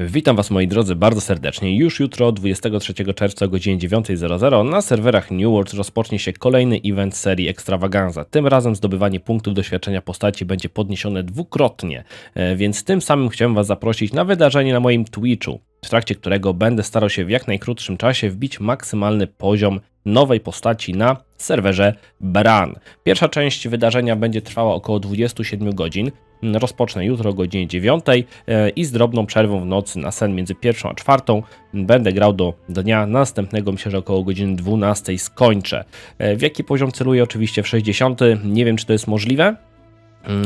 Witam Was moi drodzy bardzo serdecznie. Już jutro, 23 czerwca o godzinie 9.00 na serwerach New World rozpocznie się kolejny event serii Extravaganza. Tym razem zdobywanie punktów doświadczenia postaci będzie podniesione dwukrotnie, e, więc tym samym chciałem Was zaprosić na wydarzenie na moim Twitchu, w trakcie którego będę starał się w jak najkrótszym czasie wbić maksymalny poziom nowej postaci na serwerze Bran. Pierwsza część wydarzenia będzie trwała około 27 godzin. Rozpocznę jutro o godzinie 9 e, i z drobną przerwą w nocy na sen między pierwszą a czwartą będę grał do dnia następnego. Myślę, że około godziny 12 skończę. E, W jaki poziom celuję? Oczywiście w 60. Nie wiem, czy to jest możliwe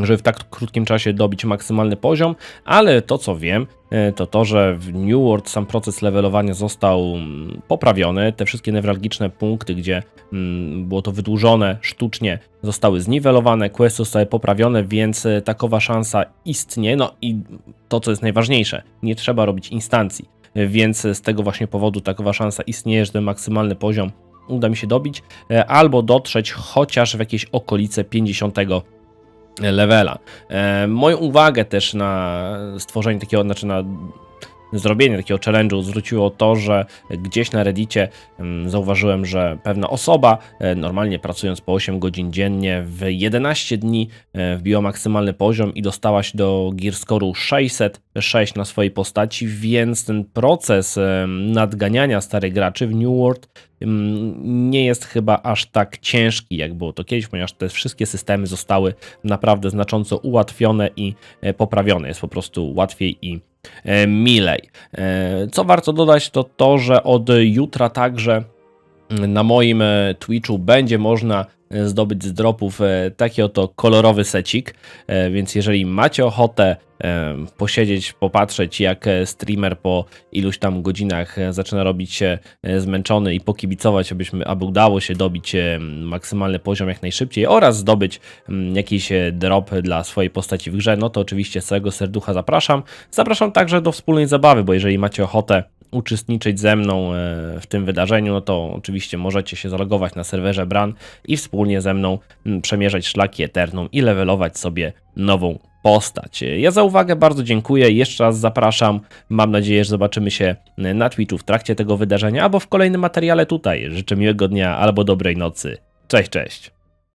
żeby w tak krótkim czasie dobić maksymalny poziom, ale to co wiem, e, to to, że w New World sam proces levelowania został mm, poprawiony. Te wszystkie newralgiczne punkty, gdzie mm, było to wydłużone sztucznie, zostały zniwelowane, questy zostały poprawione, więc e, takowa szansa istnieje. No i to, co jest najważniejsze, nie trzeba robić instancji, e, więc z tego właśnie powodu takowa szansa istnieje, że ten maksymalny poziom uda mi się dobić, albo dotrzeć chociaż w jakieś okolice 50 levela. E, moją uwagę też na stworzenie takiego, znaczy na zrobienie takiego challenge'u zwróciło to, że gdzieś na Reddicie mm, zauważyłem, że pewna osoba, e, normalnie pracując po 8 godzin dziennie, w 11 dni e, wbiła maksymalny poziom i dostała się do gear score'u 606 na swojej postaci, więc ten proces e, nadganiania starych graczy w New World mm, nie jest chyba aż tak ciężki, jak było to kiedyś, ponieważ te wszystkie systemy zostały naprawdę znacząco ułatwione i poprawione. Jest po prostu łatwiej i milej. E, Co warto dodać, to to, że od jutra także na moim e, Twitchu będzie można e, zdobyć z dropów e, taki oto kolorowy secik, e, więc jeżeli macie ochotę e, posiedzieć, popatrzeć jak e, streamer po iluś tam godzinach e, zaczyna robić się e, zmęczony i pokibicować, abyśmy, aby udało się dobić e, maksymalny poziom jak najszybciej oraz zdobyć mm, jakiś e, drop dla swojej postaci w grze, no to oczywiście z całego serducha zapraszam. Zapraszam także do wspólnej zabawy, bo jeżeli macie ochotę uczestniczyć ze mną e, w tym wydarzeniu, no to oczywiście możecie się zalogować na serwerze Bran i wspólnie ze mną przemierzać szlaki Eternum i levelować sobie nową postać. Ja za uwagę bardzo dziękuję, jeszcze raz zapraszam. Mam nadzieję, że zobaczymy się na Twitchu w trakcie tego wydarzenia albo w kolejnym materiale tutaj. Życzę miłego dnia albo dobrej nocy. Cześć, cześć.